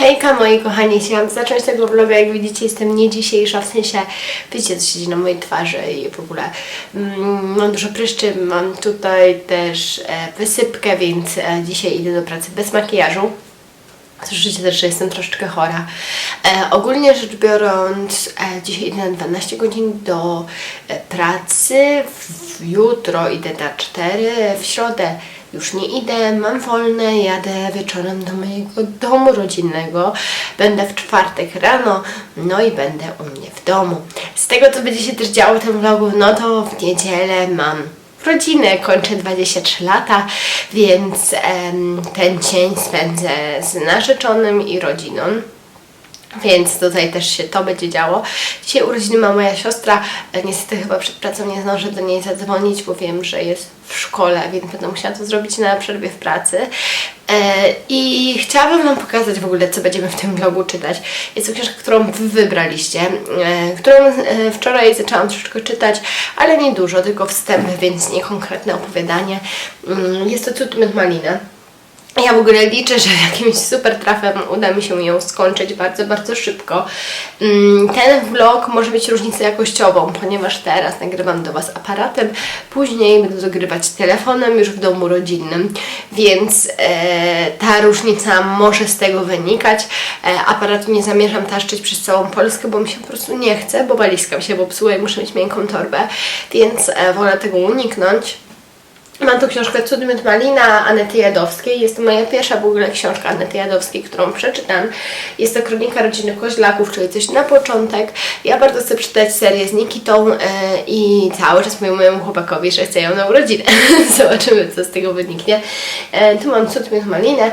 Hejka moi kochani, chciałam zacząć tego vloga, jak widzicie jestem nie dzisiejsza, w sensie widzicie co siedzi na mojej twarzy i w ogóle mm, mam dużo pryszczy, mam tutaj też e, wysypkę, więc e, dzisiaj idę do pracy bez makijażu. Słyszycie też, że jestem troszeczkę chora. E, ogólnie rzecz biorąc, e, dzisiaj idę na 12 godzin do e, pracy, w, jutro idę na 4, w środę już nie idę, mam wolne, jadę wieczorem do mojego domu rodzinnego. Będę w czwartek rano, no i będę u mnie w domu. Z tego, co będzie się też działo w tym vlogu, no to w niedzielę mam rodzinę, kończę 23 lata, więc em, ten dzień spędzę z narzeczonym i rodziną. Więc tutaj też się to będzie działo. Dzisiaj urodziny ma moja siostra. E, Niestety chyba przed pracą nie zdążę do niej zadzwonić, bo wiem, że jest w szkole, więc będę musiała to zrobić na przerwie w pracy. E, I chciałabym Wam pokazać w ogóle, co będziemy w tym vlogu czytać. Jest to książka, którą Wy wybraliście, e, którą wczoraj zaczęłam troszeczkę czytać, ale nie dużo, tylko wstęp, więc nie konkretne opowiadanie. Mm, Jest to Cud Malina. Ja w ogóle liczę, że jakimś super trafem uda mi się ją skończyć bardzo, bardzo szybko. Mm, Ten vlog może mieć różnicę jakościową, ponieważ teraz nagrywam do Was aparatem, później będę dogrywać telefonem już w domu rodzinnym, więc e, ta różnica może z tego wynikać. E, aparatu nie zamierzam taszczyć przez całą Polskę, bo mi się po prostu nie chce, bo walizka mi się popsuła i muszę mieć miękką torbę, więc e, wolę tego uniknąć. Mam tu książkę Cud Miód Malina Anety Jadowskiej. Jest to moja pierwsza w ogóle książka Anety Jadowskiej, którą przeczytam. Jest to kronika rodziny Koźlaków, czyli coś na początek. Ja bardzo chcę przeczytać serię z Nikitą e, i cały czas mówię mojemu chłopakowi, że chcę ją na urodziny. Zobaczymy, co z tego wyniknie. E, tu mam Cud Miód Malinę. E,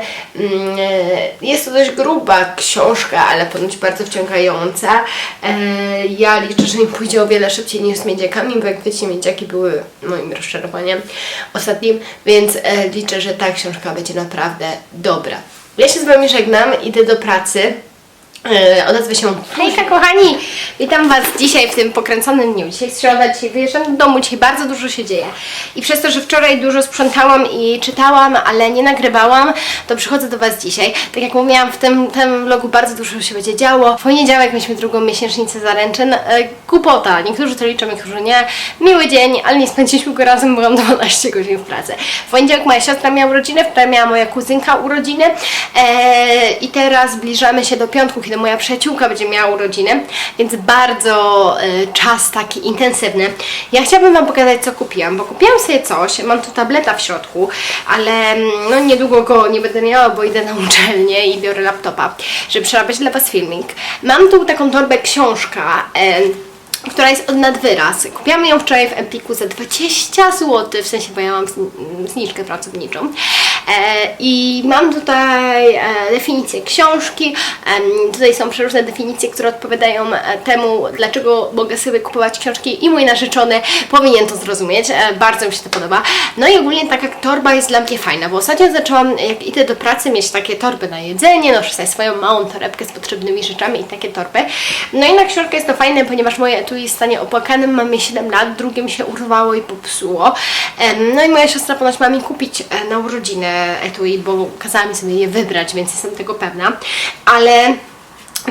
jest to dość gruba książka, ale ponoć bardzo wciągająca. E, ja liczę, że mi pójdzie o wiele szybciej niż z miedziakami, bo jak wiecie, miedziaki były moim rozczarowaniem ostatnim, więc e, liczę, że ta książka będzie naprawdę dobra. Ja się z Wami żegnam, idę do pracy. E, odezwę się. Hejka kochani! Witam Was dzisiaj w tym pokręconym dniu. Dzisiaj jest środa, dzisiaj wyjeżdżam do domu, dzisiaj bardzo dużo się dzieje. I przez to, że wczoraj dużo sprzątałam i czytałam, ale nie nagrywałam, to przychodzę do Was dzisiaj. Tak jak mówiłam, w tym, tym vlogu bardzo dużo się będzie działo. W poniedziałek mieliśmy drugą miesięcznicę zaręczyn. E, Kupota, niektórzy to liczą, niektórzy nie. Miły dzień, ale nie spędziliśmy go razem, byłam 12 godzin w pracy. W poniedziałek moja siostra miała urodziny, wczoraj miała moja kuzynka urodziny e, i teraz zbliżamy się do piątku, kiedy moja przyjaciółka będzie miała urodziny, więc bardzo e, czas taki intensywny. Ja chciałabym Wam pokazać, co kupiłam, bo kupiłam sobie coś, mam tu tableta w środku, ale mm, no niedługo go nie będę miała, bo idę na uczelnię i biorę laptopa, żeby przerabiać dla Was filming. Mam tu taką torbę książka, e, która jest od nadwyraz. Kupiłam ją wczoraj w Empiku za 20 zł, w sensie, bo ja mam zni- zniżkę pracowniczą. E, I mam tutaj e, definicję książki. Tutaj są przeróżne definicje, które odpowiadają e, temu, dlaczego mogę sobie kupować książki i mój narzeczony powinien to zrozumieć. Bardzo mi się to podoba. No i ogólnie taka torba jest dla mnie fajna, bo ostatnio zaczęłam, jak idę do pracy, mieć takie torby na jedzenie, noszę sobie swoją małą torebkę z potrzebnymi rzeczami i takie torby. No i na książkę jest to fajne, ponieważ moje etui jest w stanie opłakanym, mamy 7 lat, drugim się urwało i popsuło. No i moja siostra ponoć ma mi kupić na urodzinę etui, bo kazała mi sobie je wybrać, więc jestem tego pewna. Ale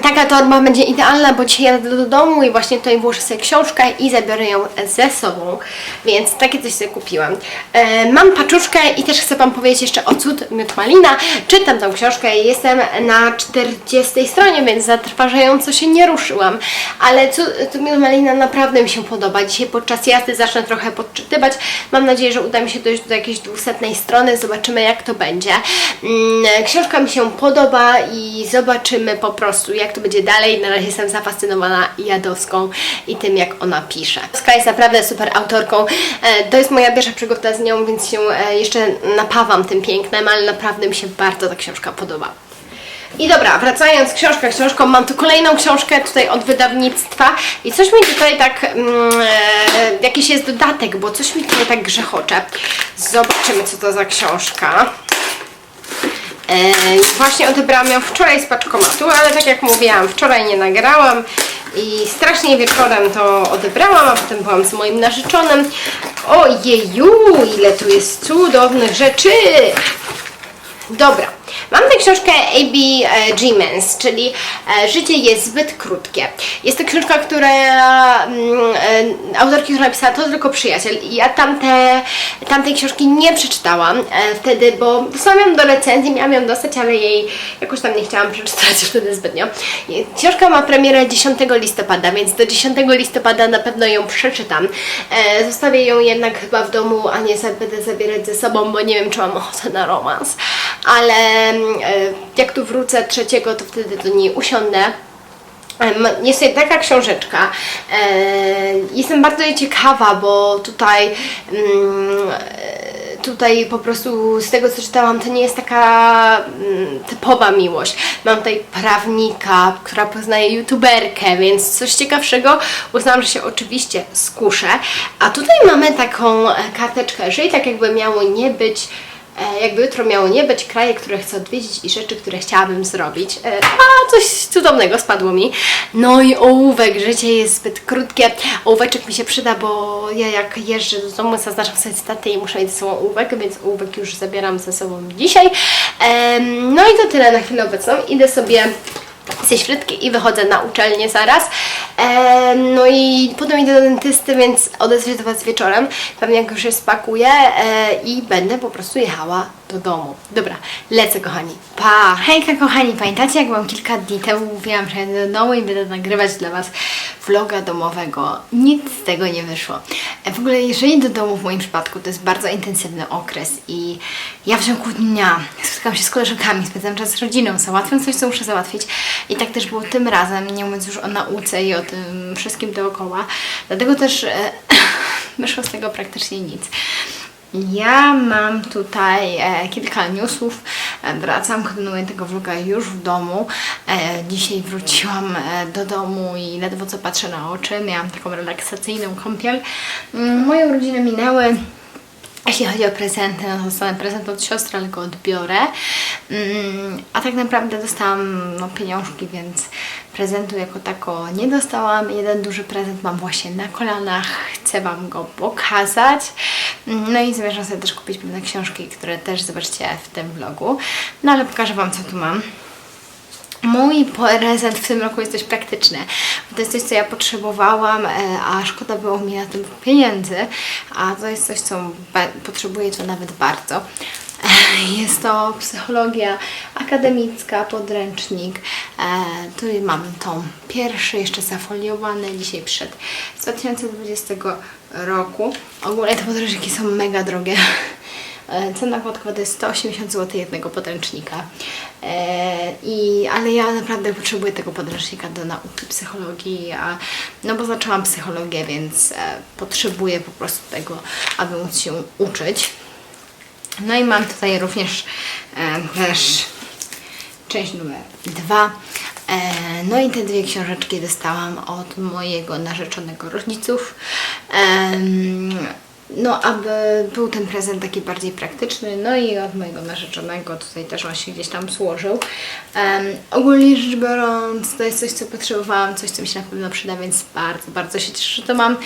Taka torba będzie idealna, bo dzisiaj jadę do domu i właśnie tutaj włożę sobie książkę i zabiorę ją ze sobą, więc takie coś sobie kupiłam. E, mam paczuszkę i też chcę Wam powiedzieć jeszcze o Cud Miód Malina. Czytam tą książkę i jestem na 40 stronie, więc zatrważająco się nie ruszyłam, ale Cud Cud Miód Malina naprawdę mi się podoba. Dzisiaj podczas jazdy zacznę trochę podczytywać. Mam nadzieję, że uda mi się dojść do jakiejś 200 strony, zobaczymy jak to będzie. Mm, Książka mi się podoba i zobaczymy po prostu jak to będzie dalej. Na razie jestem zafascynowana Jadowską i tym jak ona pisze. Jadowska jest naprawdę super autorką. E, To jest moja pierwsza przygoda z nią, więc się e, jeszcze napawam tym pięknem, ale naprawdę mi się bardzo ta książka podoba. I dobra, wracając książka książką, mam tu kolejną książkę tutaj od wydawnictwa i coś mi tutaj tak, mm, e, jakiś jest dodatek, bo coś mi tutaj tak grzechocze. Zobaczymy co to za książka. Właśnie odebrałam ją wczoraj z paczkomatu, ale tak jak mówiłam, wczoraj nie nagrałam i strasznie wieczorem to odebrałam, a potem byłam z moim narzeczonym. Ojeju, ile tu jest cudownych rzeczy! Dobra, Mam tę książkę A.B. e, Gmans, czyli e, Życie jest zbyt krótkie. Jest to książka, która mm, e, autorki, która napisała to tylko przyjaciel. Ja tamte, tamtej książki nie przeczytałam wtedy, bo wysłałam ją do recenzji, miałam ją dostać, ale jej jakoś tam nie chciałam przeczytać wtedy zbytnio. Książka ma premierę 10 listopada, więc do 10 listopada na pewno ją przeczytam. Zostawię ją jednak chyba w domu, a nie będę zabierać ze sobą, bo nie wiem, czy mam ochotę na romans. Ale mm, e, jak tu wrócę trzeciego, to wtedy do niej usiądę. Jest tutaj taka książeczka. E, Jestem bardzo jej ciekawa, bo tutaj, mm, e, tutaj po prostu z tego co czytałam, to nie jest taka mm, typowa miłość. Mam tutaj prawnika, która poznaje youtuberkę, więc coś ciekawszego. Uznałam, że się oczywiście skuszę. A tutaj mamy taką karteczkę, żyj tak jakby miało nie być jakby jutro miało nie być, kraje, które chcę odwiedzić i rzeczy, które chciałabym zrobić. E, A coś cudownego spadło mi. No i ołówek, życie jest zbyt krótkie. Ołóweczek mi się przyda, bo ja jak jeżdżę do domu, zaznaczam sobie staty i muszę mieć ze sobą ołówek, więc ołówek już zabieram ze sobą dzisiaj. Em, No i to tyle na chwilę obecną. Idę sobie zjeść frytki i wychodzę na uczelnię zaraz. No i potem idę do dentysty, więc odezwę do Was wieczorem. Pewnie jak już się spakuję e, i będę po prostu jechała do domu. Dobra, lecę kochani. Pa! Hejka kochani, pamiętacie jak wam kilka dni temu mówiłam, że jadę do domu i będę nagrywać dla was vloga domowego? Nic z tego nie wyszło. E, W ogóle jeżeli do domu w moim przypadku to jest bardzo intensywny okres i ja w ciągu dnia spotykam się z koleżankami, spędzam czas z rodziną, załatwiam coś, co muszę załatwić i tak też było tym razem, nie mówiąc już o nauce i o tym wszystkim dookoła. Dlatego też e, wyszło z tego praktycznie nic. Ja mam tutaj e, kilka newsów. E, wracam, kontynuuję tego vloga już w domu. E, dzisiaj wróciłam e, do domu i ledwo co patrzę na oczy. Miałam taką relaksacyjną kąpiel. Mm, Moje urodziny minęły. Jeśli chodzi o prezenty, no to dostanę prezent od siostry, ale go odbiorę. Mm, A tak naprawdę dostałam no, pieniążki, więc prezentu jako tako nie dostałam. Jeden duży prezent mam właśnie na kolanach, chcę Wam go pokazać. Mm, No i zamierzam sobie też kupić pewne książki, które też zobaczycie w tym vlogu. No ale pokażę Wam, co tu mam. Mój prezent w tym roku jest dość praktyczny. To jest coś, co ja potrzebowałam, e, a szkoda było mi na tym pieniędzy, a to jest coś, co potrzebuję to nawet bardzo. Jest to psychologia akademicka, podręcznik. E, Tu mam tom pierwszy, jeszcze zafoliowany, dzisiaj przed z 2020 roku. Ogólnie te podręczniki są mega drogie. E, Cena podkładu to jest 180 zł jednego podręcznika. E, I, ale ja naprawdę potrzebuję tego podręcznika do nauki psychologii, a, no bo zaczęłam psychologię, więc e, potrzebuję po prostu tego, aby móc się uczyć. No i mam tutaj również też część numer dwa. No i te dwie książeczki dostałam od mojego narzeczonego rodziców. No, aby był ten prezent taki bardziej praktyczny, no i od mojego narzeczonego tutaj też on się gdzieś tam złożył. Em, ogólnie rzecz biorąc, to jest coś, co potrzebowałam, coś, co mi się na pewno przyda, więc bardzo, bardzo się cieszę, że to mam.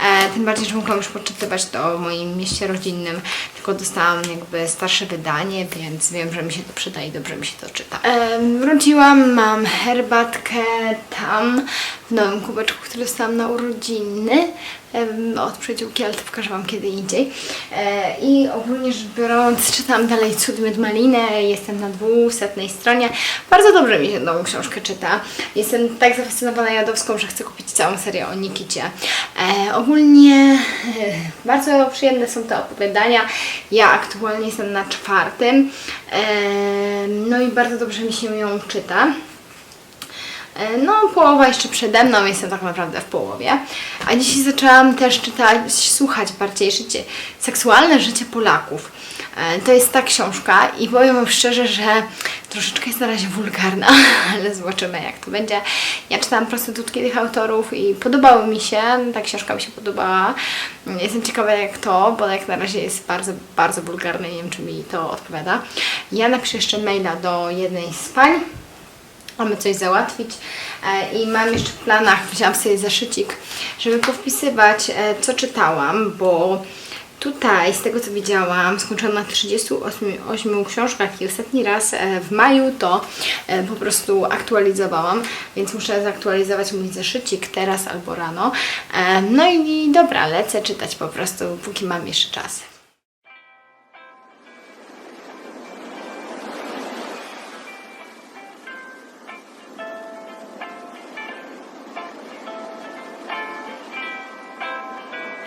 E, tym bardziej, że mogłam już poczytywać to w moim mieście rodzinnym, tylko dostałam jakby starsze wydanie, więc wiem, że mi się to przyda i dobrze mi się to czyta. Em, wróciłam, mam herbatkę tam nowym kubeczku, który dostałam na urodziny od przyjaciółki, ale to pokażę Wam kiedy indziej. E, I ogólnie rzecz biorąc, czytam dalej Cud Miód Malinę, jestem na dwusetnej stronie. Bardzo dobrze mi się nową książkę czyta. Jestem tak zafascynowana Jadowską, że chcę kupić całą serię o Nikicie. E, ogólnie e, bardzo przyjemne są te opowiadania. Ja aktualnie jestem na czwartym. No i bardzo dobrze mi się ją czyta. E, No, połowa jeszcze przede mną, jestem tak naprawdę w połowie. A dzisiaj zaczęłam też czytać, słuchać bardziej życie, seksualne życie Polaków. E, To jest ta książka i powiem Wam szczerze, że troszeczkę jest na razie wulgarna, ale zobaczymy jak to będzie. Ja czytałam prostytutki tych autorów i podobały mi się, ta książka mi się podobała. Jestem ciekawa jak to, bo jak na razie jest bardzo, bardzo wulgarne, nie wiem czy mi to odpowiada. Ja napiszę jeszcze maila do jednej z pań, mamy coś załatwić e, i mam jeszcze w planach, wziąłam sobie zaszycik, żeby powpisywać, e, co czytałam, bo Tutaj, z tego co widziałam, skończyłam na 38 8 książkach i ostatni raz e, w maju to po prostu aktualizowałam, więc muszę zaktualizować mój zeszycik teraz albo rano. No i dobra, lecę czytać po prostu, póki mam jeszcze czas.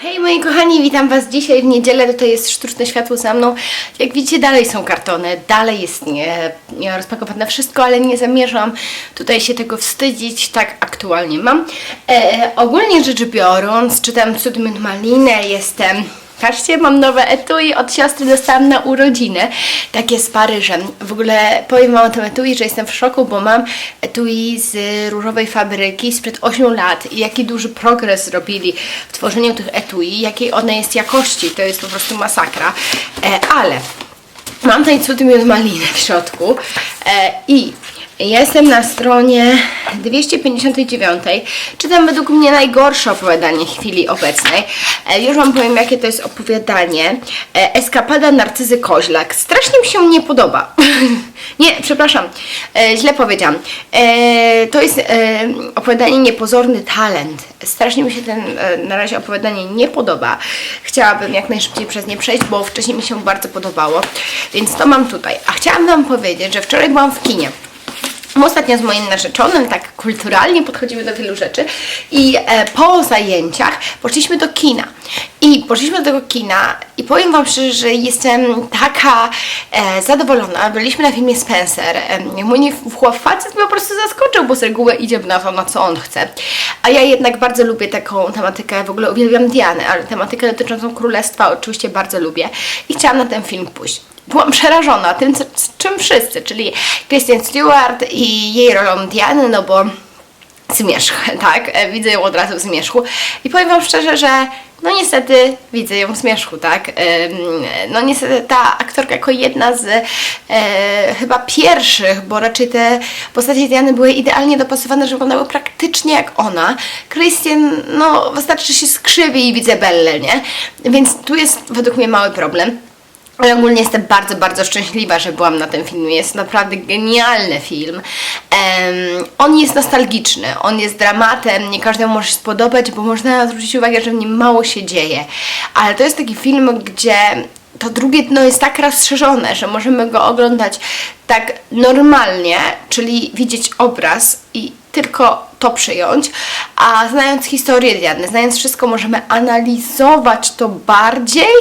Hej moi kochani, witam Was dzisiaj w niedzielę. Tutaj jest sztuczne światło za mną. Jak widzicie, dalej są kartony, dalej jest nie, nie rozpakowane wszystko, ale nie zamierzam tutaj się tego wstydzić. Tak aktualnie mam. E, ogólnie rzecz biorąc, czytam Cud Malinę, jestem. Patrzcie, mam nowe etui od siostry, dostałam na urodziny, takie z Paryżem. W ogóle powiem Wam o tym etui, że jestem w szoku, bo mam etui z różowej fabryki sprzed 8 lat i jaki duży progres zrobili w tworzeniu tych etui, jakiej one jest jakości, to jest po prostu masakra. E, ale mam tutaj cud miód maliny w środku e, jestem na stronie 259. Czytam według mnie najgorsze opowiadanie chwili obecnej. E, już Wam powiem, jakie to jest opowiadanie. E, Eskapada Narcyzy Koźlak. Strasznie mi się nie podoba. nie, przepraszam, e, źle powiedziałam. To jest opowiadanie Niepozorny Talent. Strasznie mi się ten na razie opowiadanie nie podoba. Chciałabym jak najszybciej przez nie przejść, bo wcześniej mi się bardzo podobało. Więc to mam tutaj. A chciałam Wam powiedzieć, że wczoraj byłam w kinie. Ostatnio z moim narzeczonym tak kulturalnie podchodzimy do wielu rzeczy i e, po zajęciach poszliśmy do kina. I poszliśmy do tego kina i powiem Wam szczerze, że jestem taka e, zadowolona. Byliśmy na filmie Spencer. E, mój facet mnie po prostu zaskoczył, bo z reguły idzie na to, na co on chce. A ja jednak bardzo lubię taką tematykę, w ogóle uwielbiam Dianę, ale tematykę dotyczącą królestwa oczywiście bardzo lubię i chciałam na ten film pójść byłam przerażona tym, co, czym wszyscy, czyli Kristen Stewart i jej rolą Diany, no bo zmierzch, tak? E, Widzę ją od razu w zmierzchu i powiem Wam szczerze, że no niestety widzę ją w zmierzchu, tak? No niestety ta aktorka jako jedna z e, chyba pierwszych, bo raczej te postacie Diany były idealnie dopasowane, że wyglądały praktycznie jak ona. Christian, no wystarczy się skrzywi i widzę Bellę, nie? Więc tu jest według mnie mały problem. Ale ogólnie jestem bardzo, bardzo szczęśliwa, że byłam na tym filmie. Jest naprawdę genialny film. Em, on jest nostalgiczny, on jest dramatem, nie każdemu może się spodobać, bo można zwrócić uwagę, że w nim mało się dzieje. Ale to jest taki film, gdzie to drugie dno jest tak rozszerzone, że możemy go oglądać tak normalnie, czyli widzieć obraz i tylko to przyjąć, a znając historię Diany, znając wszystko, możemy analizować to bardziej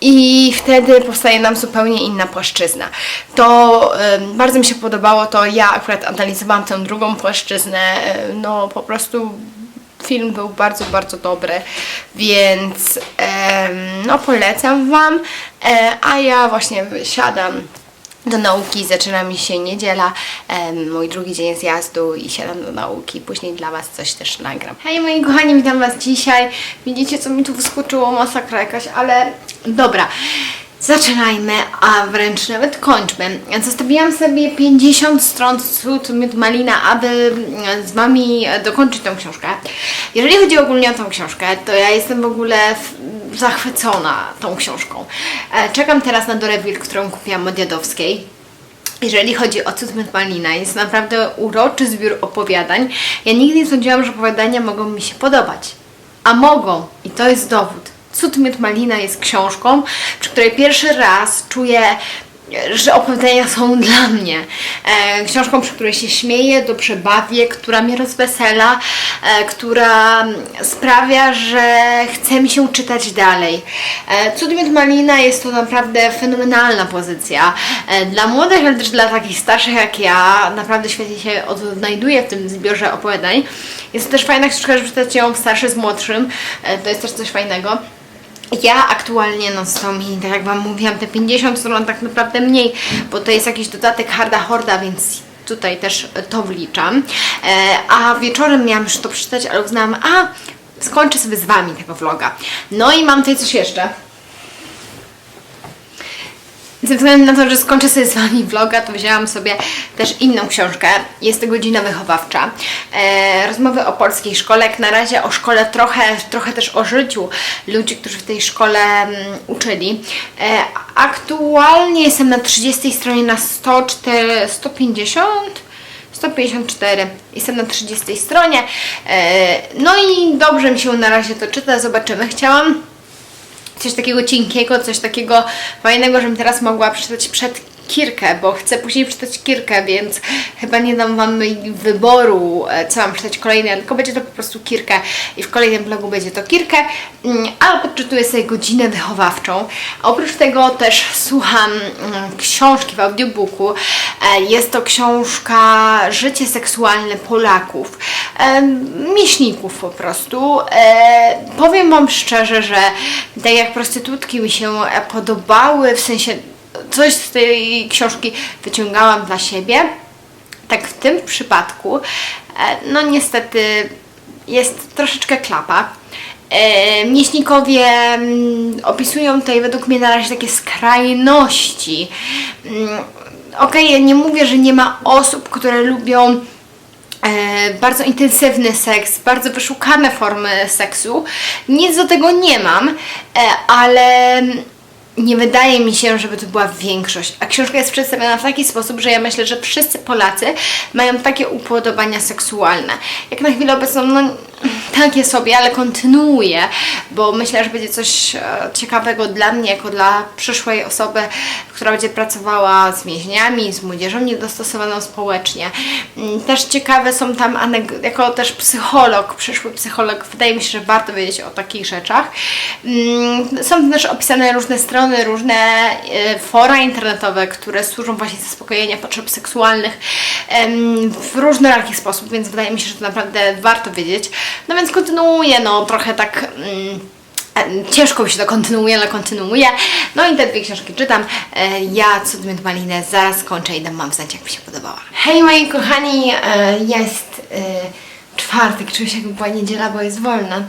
i wtedy powstaje nam zupełnie inna płaszczyzna. To em, bardzo mi się podobało, to ja akurat analizowałam tę drugą płaszczyznę, no po prostu film był bardzo, bardzo dobry, więc em, no polecam Wam, e, a ja właśnie siadam do nauki, zaczyna mi się niedziela, mój drugi dzień zjazdu i siadam do nauki, później dla Was coś też nagram. Hej moi kochani, witam Was dzisiaj. Widzicie co mi tu wyskoczyło, masakra jakaś, ale dobra. Zaczynajmy, a wręcz nawet kończmy. Zostawiłam sobie 50 stron cud Miód Malina, aby z Wami dokończyć tą książkę. Jeżeli chodzi ogólnie o tą książkę, to ja jestem w ogóle zachwycona tą książką. E, Czekam teraz na Dorewil, którą kupiłam od Jadowskiej. Jeżeli chodzi o Cud Malina, jest naprawdę uroczy zbiór opowiadań. Ja nigdy nie sądziłam, że opowiadania mogą mi się podobać. A mogą. I to jest dowód. Cud Malina jest książką, przy której pierwszy raz czuję, że opowiadania są dla mnie. E, książką, przy której się śmieję, dobrze bawię, która mnie rozwesela, e, która sprawia, że chce mi się czytać dalej. E, Cud Miód Malina jest to naprawdę fenomenalna pozycja. E, dla młodych, ale też dla takich starszych jak ja, naprawdę świetnie się odnajduje w tym zbiorze opowiadań. Jest to też fajna książka, że czytać ją starszy z młodszym. E, to jest też coś fajnego. Ja aktualnie, no co mi, tak jak Wam mówiłam, te 50 stron tak naprawdę mniej, bo to jest jakiś dodatek harda horda, więc tutaj też to wliczam. E, a wieczorem miałam już to przeczytać, ale uznałam, a skończę sobie z Wami tego vloga. No i mam tutaj coś jeszcze. Ze względu na to, że skończę sobie z Wami vloga, to wzięłam sobie też inną książkę. Jest to godzina wychowawcza. E, rozmowy o polskiej szkole. Jak na razie o szkole trochę, trochę też o życiu ludzi, którzy w tej szkole mm, uczyli. E, aktualnie jestem na 30 stronie na 104, 150 154. Jestem na 30 stronie. E, No i dobrze mi się na razie to czyta. Zobaczymy. Chciałam coś takiego cienkiego, coś takiego fajnego, żebym teraz mogła przeczytać przed Kirkę, bo chcę później przeczytać Kirkę, więc chyba nie dam Wam wyboru, e, co mam czytać kolejne, tylko będzie to po prostu Kirkę i w kolejnym vlogu będzie to Kirkę, mm, ale podczytuję sobie godzinę wychowawczą. Oprócz tego też słucham mm, książki w audiobooku. E, Jest to książka Życie seksualne Polaków, e, mięśników po prostu. Powiem Wam szczerze, że tak jak prostytutki mi się podobały, w sensie coś z tej książki wyciągałam dla siebie, tak w tym przypadku, e, no niestety jest troszeczkę klapa. E, Mięśnikowie mm, opisują tutaj według mnie na razie takie skrajności. Mm, Okej, ja nie mówię, że nie ma osób, które lubią e, bardzo intensywny seks, bardzo wyszukane formy seksu. Nic do tego nie mam, ale nie wydaje mi się, żeby to była większość. A książka jest przedstawiona w taki sposób, że ja myślę, że wszyscy Polacy mają takie upodobania seksualne. Jak na chwilę obecną, no takie sobie, ale kontynuuję, bo myślę, że będzie coś e, ciekawego dla mnie, jako dla przyszłej osoby, która będzie pracowała z więźniami, z młodzieżą niedostosowaną społecznie. Mm, Też ciekawe są tam, jako też psycholog, przyszły psycholog, wydaje mi się, że warto wiedzieć o takich rzeczach. Mm, Są też opisane różne strony, różne e, fora internetowe, które służą właśnie zaspokojenia potrzeb seksualnych w różnoraki sposób, więc wydaje mi się, że to naprawdę warto wiedzieć. No więc kontynuuję, no trochę tak... Mm, e, Ciężko mi się to kontynuuje, ale kontynuuję. No i te dwie książki czytam. E, Ja Cudmyt Malinę zaraz kończę i dam Wam znać, jak mi się podobała. Hej moi kochani, jest czwartek, czuję się jakby była niedziela, bo jest wolna.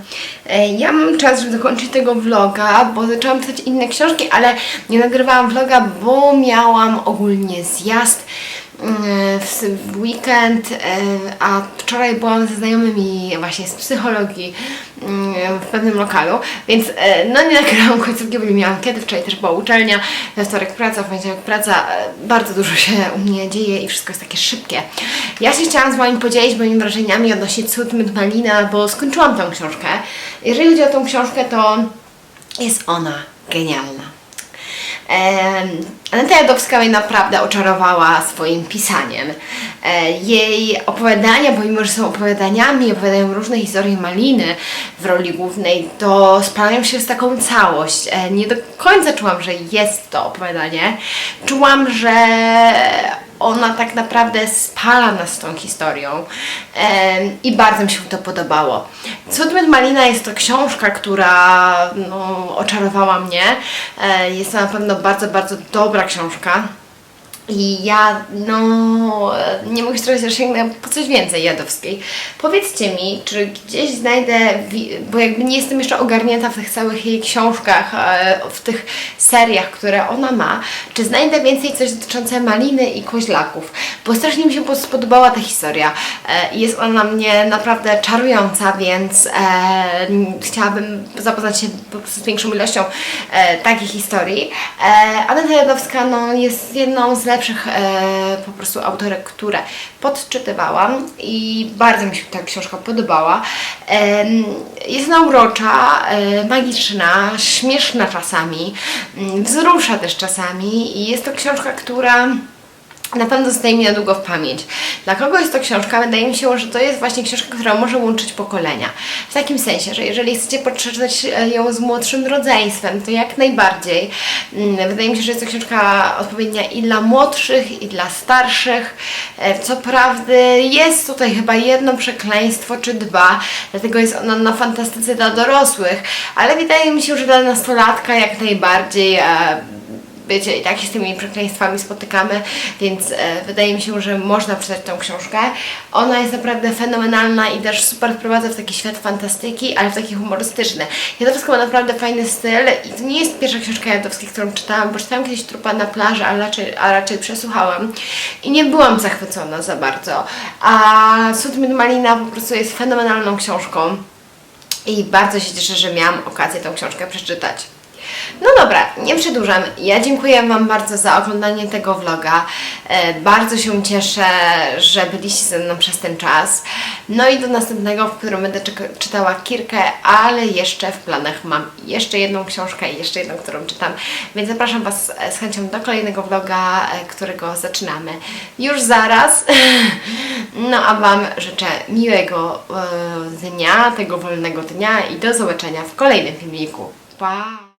E, Ja mam czas, żeby dokończyć tego vloga, bo zaczęłam pisać inne książki, ale nie nagrywałam vloga, bo miałam ogólnie zjazd w w weekend, e, a wczoraj byłam ze znajomymi właśnie z psychologii mm, w pewnym lokalu, więc no nie nagrałam końcówki, bo nie miałam kiedy, wczoraj też była uczelnia, we wtorek praca, w poniedziałek praca, bardzo dużo się u mnie dzieje i wszystko jest takie szybkie. Ja się chciałam z Wami podzielić moimi wrażeniami odnośnie Cud Malina, bo skończyłam tą książkę. Jeżeli chodzi o tą książkę, to jest ona genialna. Aneta Jadowska mnie naprawdę oczarowała swoim pisaniem. E, Jej opowiadania, pomimo że są opowiadaniami, opowiadają różne historie Maliny w roli głównej, to spalają się w taką całość. E, Nie do końca czułam, że jest to opowiadanie. Czułam, że ona tak naprawdę spala nas tą historią i bardzo mi się to podobało. Cudmyt Malina jest to książka, która no, oczarowała mnie. E, Jest to na pewno bardzo, bardzo dobra książka. I ja, no, nie mogę się trochę że sięgnę po coś więcej Jadowskiej. Powiedzcie mi, czy gdzieś znajdę, bo jakby nie jestem jeszcze ogarnięta w tych całych jej książkach, e, w tych seriach, które ona ma, czy znajdę więcej coś dotyczące maliny i koźlaków, bo strasznie mi się po- spodobała ta historia. E, Jest ona na mnie naprawdę czarująca, więc e, chciałabym zapoznać się z większą ilością takich historii. Aneta Jadowska no, jest jedną z lepszych e, po prostu autorek, które podczytywałam i bardzo mi się ta książka podobała. Em, Jest ona urocza, e, magiczna, śmieszna czasami, mm, wzrusza też czasami i jest to książka, która na pewno zostaje mi na długo w pamięć. Dla kogo jest to książka? Wydaje mi się, że to jest właśnie książka, która może łączyć pokolenia. W takim sensie, że jeżeli chcecie przeczytać e, ją z młodszym rodzeństwem, to jak najbardziej. Mm, Wydaje mi się, że jest to książka odpowiednia i dla młodszych, i dla starszych. E, Co prawdy jest tutaj chyba jedno przekleństwo czy dwa, dlatego jest ona na fantastyce dla dorosłych, ale wydaje mi się, że dla nastolatka jak najbardziej e, wiecie, i tak się z tymi przekleństwami spotykamy, więc e, wydaje mi się, że można przeczytać tą książkę. Ona jest naprawdę fenomenalna i też super wprowadza w taki świat fantastyki, ale w taki humorystyczny. Jadowska ma naprawdę fajny styl i to nie jest pierwsza książka Jadowskiej, którą czytałam, bo czytałam kiedyś Trupa na plaży, ale raczej, a raczej przesłuchałam i nie byłam zachwycona za bardzo. A Mid Malina po prostu jest fenomenalną książką i bardzo się cieszę, że miałam okazję tą książkę przeczytać. No dobra, nie przedłużam. Ja dziękuję Wam bardzo za oglądanie tego vloga. E, bardzo się cieszę, że byliście ze mną przez ten czas. No i do następnego, w którym będę czytała Kirkę, ale jeszcze w planach mam jeszcze jedną książkę i jeszcze jedną, którą czytam. Więc zapraszam Was e, z chęcią do kolejnego vloga, e, którego zaczynamy już zaraz. No a Wam życzę miłego dnia, tego wolnego dnia i do zobaczenia w kolejnym filmiku. Pa!